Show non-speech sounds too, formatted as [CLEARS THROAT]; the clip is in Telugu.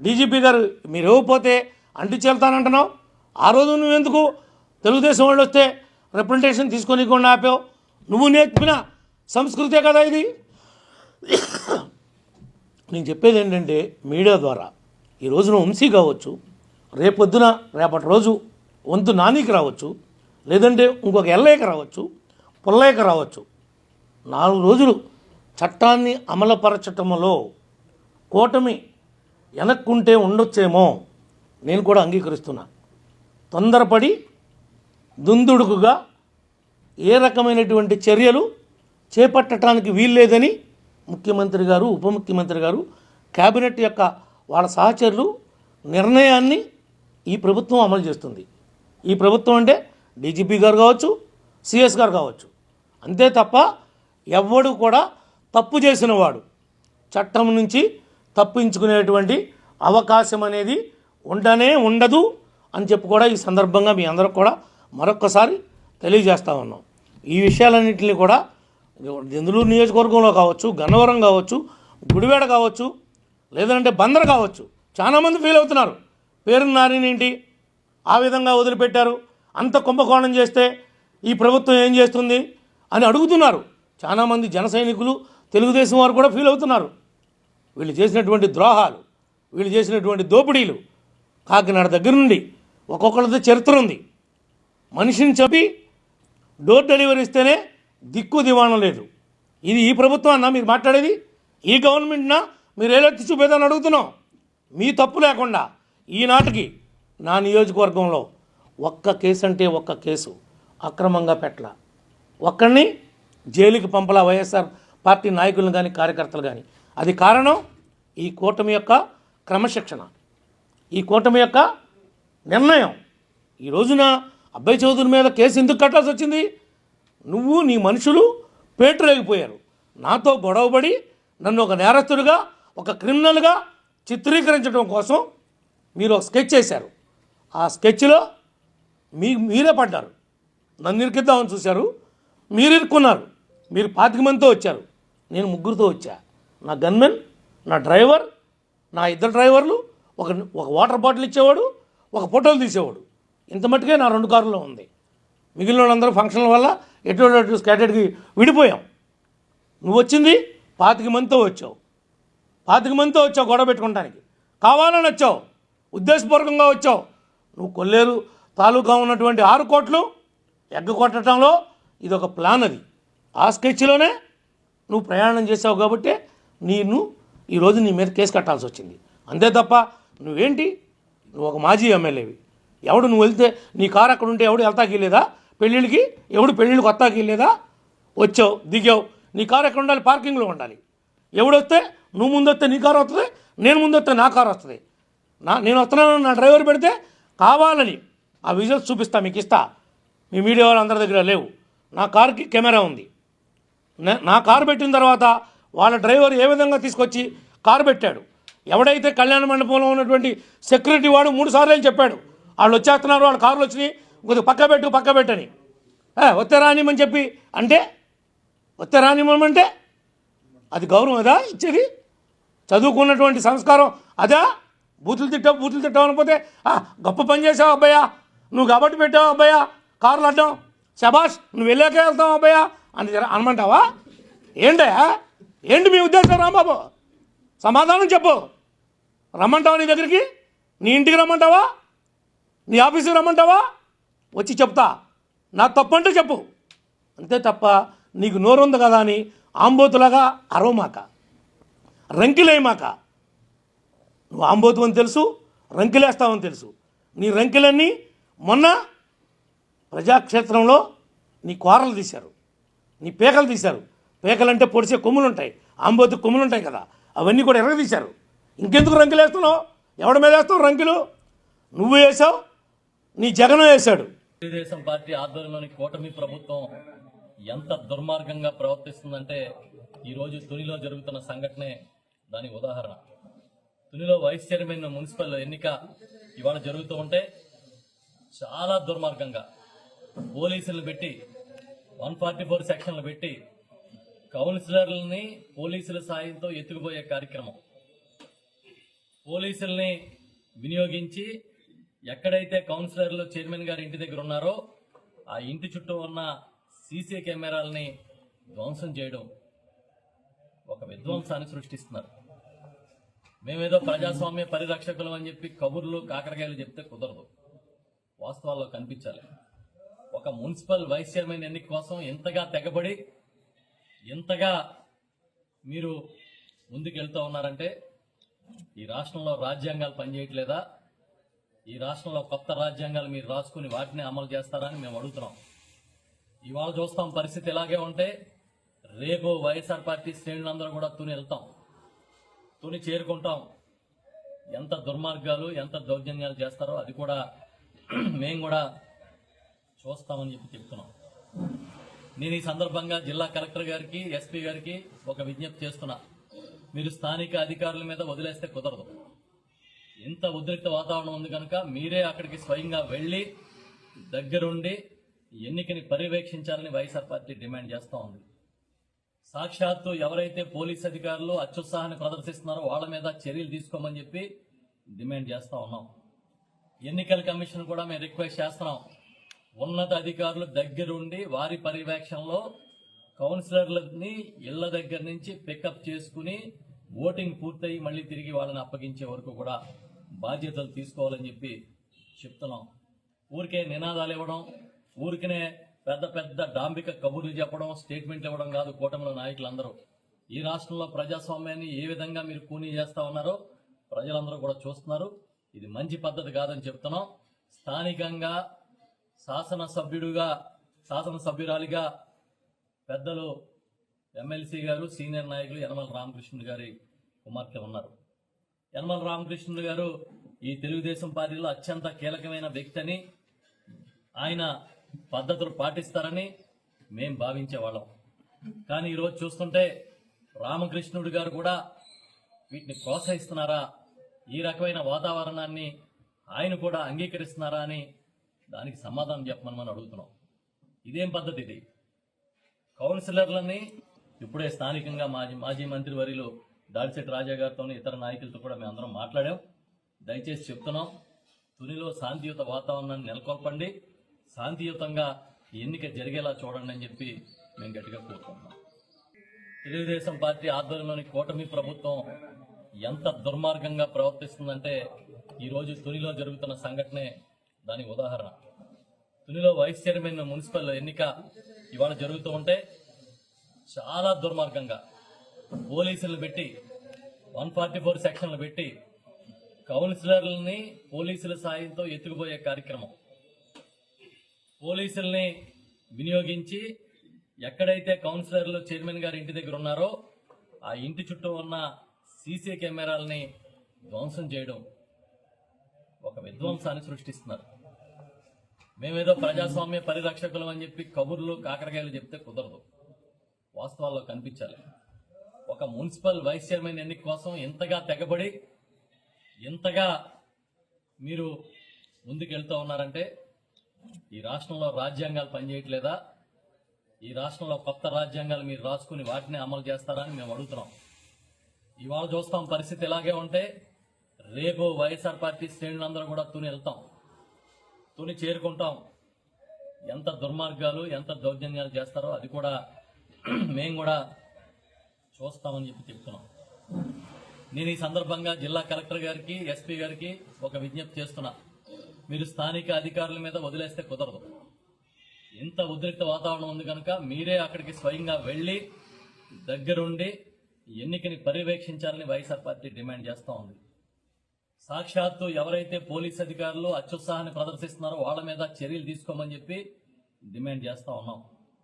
డీజీపీ గారు మీరు ఇవ్వకపోతే అంటి చెల్తానంటున్నావు ఆ రోజు నువ్వెందుకు తెలుగుదేశం వాళ్ళు వస్తే రిప్రజెంటేషన్ తీసుకొని ఆపావు? నువ్వు నేర్పిన సంస్కృతే కదా ఇది? నేను చెప్పేది ఏంటంటే మీడియా ద్వారా ఈ రోజున వంశీ కావచ్చు రేపొద్దున రేపటి రోజు వంతు నానికి రావచ్చు లేదంటే ఇంకొక ఎల్లయ్యకి రావచ్చు పుల్లయ్యకి రావచ్చు. నాలుగు రోజులు చట్టాన్ని అమలుపరచటంలో కూటమి వెనక్కుంటే ఉండొచ్చేమో. నేను కూడా అంగీకరిస్తున్నా. తొందరపడి దుందుడుకుగా ఏ రకమైనటువంటి చర్యలు చేపట్టడానికి వీల్లేదని ముఖ్యమంత్రి గారు ఉప ముఖ్యమంత్రి గారు కేబినెట్ యొక్క వాళ్ళ సహచరులు నిర్ణయాన్ని ఈ ప్రభుత్వం అమలు చేస్తుంది. ఈ ప్రభుత్వం అంటే డీజీపీ గారు కావచ్చు సిఎస్ గారు కావచ్చు. అంతే తప్ప ఎవ్వడు కూడా తప్పు చేసిన వాడు. చట్టం నుంచి తప్పించుకునేటువంటి అవకాశం అనేది ఉండనే ఉండదు అని చెప్పి కూడా ఈ సందర్భంగా మీ అందరికి కూడా మరొక్కసారి తెలియజేస్తా ఉన్నాం. ఈ విషయాలన్నింటినీ కూడా దెందులూరు నియోజకవర్గంలో కావచ్చు గన్నవరం కావచ్చు గుడివేడ కావచ్చు లేదంటే బందర్ కావచ్చు చాలామంది ఫీల్ అవుతున్నారు. పేరు నారినేంటి ఆ విధంగా వదిలిపెట్టారు. అంత కుంభకోణం చేస్తే ఈ ప్రభుత్వం ఏం చేస్తుంది అని అడుగుతున్నారు. చాలామంది జన సైనికులు తెలుగుదేశం వారు కూడా ఫీల్ అవుతున్నారు. వీళ్ళు చేసినటువంటి ద్రోహాలు వీళ్ళు చేసినటువంటి దోపిడీలు కాకినాడ దగ్గర నుండి ఒక్కొక్కరితో చరిత్ర ఉంది. మనిషిని చెప్పి డోర్ డెలివరీ ఇస్తేనే దిక్కు దివాణం లేదు. ఇది ఈ ప్రభుత్వం అన్నా మీరు మాట్లాడేది? ఈ గవర్నమెంట్నా? మీరు ఏలెత్తి చూపేదని అడుగుతున్నాం. మీ తప్పు లేకుండా ఈనాటికి నా నియోజకవర్గంలో ఒక్క కేసు అంటే ఒక్క కేసు అక్రమంగా పెట్టల. ఒక్కడిని జైలుకి పంపలా వైఎస్ఆర్ పార్టీ నాయకులను కానీ కార్యకర్తలు కానీ అది కారణం ఈ కూటమి యొక్క క్రమశిక్షణ. ఈ కూటమి యొక్క నిర్ణయం. ఈ రోజున అబ్బాయి చౌదరి మీద కేసు ఎందుకు కట్టాల్సి వచ్చింది? నువ్వు నీ మనుషులు పేటరేగిపోయారు. నాతో గొడవపడి నన్ను ఒక నేరస్తుడిగా ఒక క్రిమినల్గా చిత్రీకరించడం కోసం మీరు ఒక స్కెచ్ చేశారు. ఆ స్కెచ్లో మీ మీరే పడ్డారు. నన్ను ఇరికిద్దామని చూశారు. మీరు ఇరుక్కున్నారు. మీరు పాతిక మందితో వచ్చారు. నేను ముగ్గురితో వచ్చా. నా గన్మెన్ నా డ్రైవర్ నా ఇద్దరు డ్రైవర్లు ఒక ఒక వాటర్ బాటిల్ ఇచ్చేవాడు ఒక ఫోటోలు తీసేవాడు. ఇంత మట్టుకే నా రెండు కారులో ఉంది. మిగిలిన వాళ్ళందరూ ఫంక్షన్ల వల్ల ఎటు అటు స్కాటెడ్కి విడిపోయాం. నువ్వు వచ్చింది పాతిక మందితో వచ్చావు. పాతిక మందితో వచ్చావు గొడవ పెట్టుకోవడానికి కావాలని వచ్చావు ఉద్దేశపూర్వకంగా వచ్చావు. నువ్వు కొల్లేరు తాలూకా ఉన్నటువంటి ఆరు కోట్లు ఎగ్గకొట్టడంలో ఇది ఒక ప్లాన్ అది. ఆ స్కెచ్లోనే నువ్వు ప్రయాణం చేసావు కాబట్టి నేను ఈరోజు నీ మీద కేసు కట్టాల్సి వచ్చింది. అంతే తప్ప నువ్వేంటి? నువ్వు ఒక మాజీ ఎమ్మెల్యేవి. ఎవడు నువ్వు వెళ్తే నీ కారు అక్కడ ఉంటే ఎవడు వెళ్తాకి లేదా పెళ్ళిళ్ళకి? ఎవడు పెళ్ళిళ్ళకి వస్తాకి లేదా వచ్చావు దిగావు. నీ కారు ఎక్కడ ఉండాలి? పార్కింగ్లో ఉండాలి. ఎవడొస్తే నువ్వు ముందు వస్తే నీ కారు వస్తుంది నేను ముందు వస్తే నా కారు వస్తుంది. నా నేను వస్తున్నాను నా డ్రైవర్ పెడితే కావాలని ఆ విజువల్స్ చూపిస్తా మీకు ఇస్తా. మీ మీడియా వాళ్ళందరి దగ్గర లేవు. నా కారుకి కెమెరా ఉంది. నా కారు పెట్టిన తర్వాత వాళ్ళ డ్రైవర్ ఏ విధంగా తీసుకొచ్చి కారు పెట్టాడు? ఎవడైతే కళ్యాణ మండపంలో ఉన్నటువంటి సెక్యూరిటీ వాడు మూడు సార్లు చెప్పాడు? వాళ్ళు వచ్చేస్తున్నారు వాళ్ళ కారులు వచ్చినాయి. కొద్దిగా పక్క పెట్టు పక్క పెట్టని. ఏ, వస్తే రానిమని చెప్పి అంటే? వస్తే రానివ్వమంటే అది గౌరవం అదా ఇచ్చేది? చదువుకున్నటువంటి సంస్కారం అదా? బూతులు తిట్టావు బూతులు తిట్టావు అనకపోతే గొప్ప పని చేసావు అబ్బాయా నువ్వు కాబట్టి పెట్టావు అబ్బాయా కార్లు అడ్డం. శబాష్ నువ్వు వెళ్ళాకే వెళ్తావు అబ్బాయా అని అనమంటావా? ఏంటయా ఏంటి మీ ఉద్దేశం రాంబాబు? సమాధానం చెప్పు. రమ్మంటావా నీ దగ్గరికి? నీ ఇంటికి రమ్మంటావా? నీ ఆఫీస్కి రమ్మంటావా? వచ్చి చెప్తా. నా తప్పంటే చెప్పు. అంతే తప్ప నీకు నోరుంది కదా అని ఆంబోతులాగా అరవమాక. రంకిలేయమాక. నువ్వు ఆంబోతు అని తెలుసు రంకిలేస్తావని తెలుసు. నీ రంకిలన్నీ మొన్న ప్రజాక్షేత్రంలో నీ కూరలు తీశారు. నీ పేకలు తీశారు. పేకలంటే పొడిసే కొమ్ములు ఉంటాయి ఆంబోతు కొమ్ములు ఉంటాయి కదా. అవన్నీ కూడా ఎరగదీశారు. ఇంకెందుకు రంకులు వేస్తున్నావు? ఎవడి మీద వేస్తావు రంకులు నువ్వు వేసావు నీ జగన్ వేశాడు. తెలుగుదేశం పార్టీ ఆధ్వర్యంలోని కూటమి ప్రభుత్వం ఎంత దుర్మార్గంగా ప్రవర్తిస్తుందంటే ఈరోజు తునిలో జరుగుతున్న సంఘటనే దానికి ఉదాహరణ. తునిలో వైస్ చైర్మన్ మున్సిపల్ ఎన్నిక ఇవాళ జరుగుతూ ఉంటే చాలా దుర్మార్గంగా పోలీసులను పెట్టి వన్ ఫార్టీ ఫోర్ సెక్షన్లు పెట్టి కౌన్సిలర్లని పోలీసుల సాయంతో ఎత్తుకుపోయే కార్యక్రమం. పోలీసుల్ని వినియోగించి ఎక్కడైతే కౌన్సిలర్లు చైర్మన్ గారి ఇంటి దగ్గర ఉన్నారో ఆ ఇంటి చుట్టూ ఉన్న సీసీ కెమెరాలని ధ్వంసం చేయడం ఒక విధ్వంసాన్ని సృష్టిస్తున్నారు. మేమేదో ప్రజాస్వామ్య పరిరక్షకులం అని చెప్పి కబుర్లు కాకరకాయలు చెప్తే కుదరదు. వాస్తవాల్లో కనిపించాలి. ఒక మున్సిపల్ వైస్ చైర్మన్ ఎన్నిక కోసం ఎంతగా తెగబడి ఎంతగా మీరు ముందుకెళ్తూ ఉన్నారంటే ఈ రాష్ట్రంలో రాజ్యాంగాలు పనిచేయట్లేదా? ఈ రాష్ట్రంలో కొత్త రాజ్యాంగాలు మీరు రాసుకుని వాటిని అమలు చేస్తారని మేము అడుగుతున్నాం. ఇవాళ చూస్తాం పరిస్థితి ఇలాగే ఉంటే రేపు వైఎస్ఆర్ పార్టీ శ్రేణులందరూ కూడా తుని వెళ్తాం. తుని చేరుకుంటాం. ఎంత దుర్మార్గాలు ఎంత దౌర్జన్యాలు చేస్తారో అది కూడా [CLEARS THROAT] మేము కూడా చూస్తామని చెప్పి చెప్తున్నాం. నేను ఈ సందర్భంగా జిల్లా కలెక్టర్ గారికి ఎస్పీ గారికి ఒక విజ్ఞప్తి చేస్తున్నా. మీరు స్థానిక అధికారుల మీద వదిలేస్తే కుదరదు. ఇంత ఉద్రిక్త వాతావరణం ఉంది కనుక మీరే అక్కడికి స్వయంగా వెళ్ళి దగ్గరుండి ఎన్నికని పర్యవేక్షించాలని వైఎస్ఆర్ పార్టీ డిమాండ్ చేస్తూ ఉంది. సాక్షాత్తు ఎవరైతే పోలీస్ అధికారులు అత్యుత్సాహాన్ని ప్రదర్శిస్తున్నారో వాళ్ళ మీద చర్యలు తీసుకోమని చెప్పి డిమాండ్ చేస్తూ ఉన్నాం. ఎన్నికల కమిషన్ కూడా మేము రిక్వెస్ట్ చేస్తున్నాం. ఉన్నత అధికారులు దగ్గరుండి వారి పర్యవేక్షణలో కౌన్సిలర్లని ఇళ్ళ దగ్గర నుంచి పికప్ చేసుకుని ఓటింగ్ పూర్తయి మళ్ళీ తిరిగి వాళ్ళని అప్పగించే వరకు కూడా బాధ్యతలు తీసుకోవాలని చెప్పి చెప్తున్నాం. ఊరికే నినాదాలు ఇవ్వడం ఊరికనే పెద్ద పెద్ద డాంబిక కబుర్లు చెప్పడం స్టేట్మెంట్లు ఇవ్వడం కాదు కూటమిలో నాయకులందరూ. ఈ రాష్ట్రంలో ప్రజాస్వామ్యాన్ని ఏ విధంగా మీరు కూనీ చేస్తా ఉన్నారో ప్రజలందరూ కూడా చూస్తున్నారు. ఇది మంచి పద్ధతి కాదని చెప్తున్నాం. స్థానికంగా శాసనసభ్యుడుగా శాసనసభ్యురాలిగా పెద్దలు ఎమ్మెల్సీ గారు సీనియర్ నాయకులు యనమల రామకృష్ణుడు గారి కుమార్తె ఉన్నారు. యనమల రామకృష్ణుడు గారు ఈ తెలుగుదేశం పార్టీలో అత్యంత కీలకమైన వ్యక్తి అని ఆయన పద్ధతులు పాటిస్తారని మేం భావించేవాళ్ళం కానీ ఈరోజు చూస్తుంటే రామకృష్ణుడు గారు కూడా వీటిని ప్రోత్సహిస్తున్నారా ఈ రకమైన వాతావరణాన్ని ఆయన కూడా అంగీకరిస్తున్నారా అని దానికి సమాధానం చెప్పమని మనం అడుగుతున్నాం. ఇదేం పద్ధతి ఇది? కౌన్సిలర్లని ఇప్పుడే స్థానికంగా మాజీ మాజీ మంత్రి వరిలో దాడిశెట్టి రాజా గారితో ఇతర నాయకులతో కూడా మేము అందరం మాట్లాడాం. దయచేసి చెప్తున్నాం తునిలో శాంతియుత వాతావరణాన్ని నెలకొల్పండి. శాంతియుతంగా ఎన్నిక జరిగేలా చూడండి అని చెప్పి మేము గట్టిగా కోరుకుంటున్నాం. తెలుగుదేశం పార్టీ ఆధ్వర్యంలోని కూటమి ప్రభుత్వం ఎంత దుర్మార్గంగా ప్రవర్తిస్తుందంటే ఈరోజు తునిలో జరుగుతున్న సంఘటనే దానికి ఉదాహరణ. తునిలో వైస్ చైర్మన్ మున్సిపల్ ఎన్నిక ఇవాళ జరుగుతూ ఉంటే చాలా దుర్మార్గంగా పోలీసులు పెట్టి వన్ ఫార్టీ ఫోర్ సెక్షన్లు పెట్టి కౌన్సిలర్లని పోలీసుల సాయంతో ఎత్తుకుపోయే కార్యక్రమం. పోలీసుల్ని వినియోగించి ఎక్కడైతే కౌన్సిలర్లు చైర్మన్ గారి ఇంటి దగ్గర ఉన్నారో ఆ ఇంటి చుట్టూ ఉన్న సీసీ కెమెరాలని ధ్వంసం చేయడం ఒక విధ్వంసాన్ని సృష్టిస్తున్నారు. మేమేదో ప్రజాస్వామ్య పరిరక్షకులం అని చెప్పి కబుర్లు కాకరకాయలు చెప్తే కుదరదు. వాస్తవాల్లో కనిపించాలి. ఒక మున్సిపల్ వైస్ చైర్మన్ ఎన్నిక కోసం ఎంతగా తెగబడి ఎంతగా మీరు ముందుకెళ్తూ ఉన్నారంటే ఈ రాష్ట్రంలో రాజ్యాంగాలు పనిచేయట్లేదా? ఈ రాష్ట్రంలో కొత్త రాజ్యాంగాలు మీరు రాసుకుని వాటిని అమలు చేస్తారని మేము అడుగుతున్నాం. ఇవాళ చూస్తాం పరిస్థితి ఇలాగే ఉంటే రేపు వైఎస్ఆర్ పార్టీ శ్రేణులందరూ కూడా తుని వెళ్తాం తుని చేరుకుంటాం. ఎంత దుర్మార్గాలు ఎంత దౌర్జన్యాలు చేస్తారో అది కూడా [CLEARS THROAT] మేము కూడా చూస్తామని చెప్పి చెప్తున్నాం. నేను ఈ సందర్భంగా జిల్లా కలెక్టర్ గారికి ఎస్పీ గారికి ఒక విజ్ఞప్తి చేస్తున్నా. మీరు స్థానిక అధికారుల మీద వదిలేస్తే కుదరదు. ఇంత ఉద్రిక్త వాతావరణం ఉంది కనుక మీరే అక్కడికి స్వయంగా వెళ్ళి దగ్గరుండి ఎన్నికని పర్యవేక్షించాలని వైఎస్ఆర్ పార్టీ డిమాండ్ చేస్తూ ఉంది. సాక్షాత్తు ఎవరైతే పోలీస్ అధికారులు అత్యుత్సాహాన్ని ప్రదర్శిస్తున్నారో వాళ్ళ మీద చర్యలు తీసుకోమని చెప్పి డిమాండ్ చేస్తా ఉన్నాం.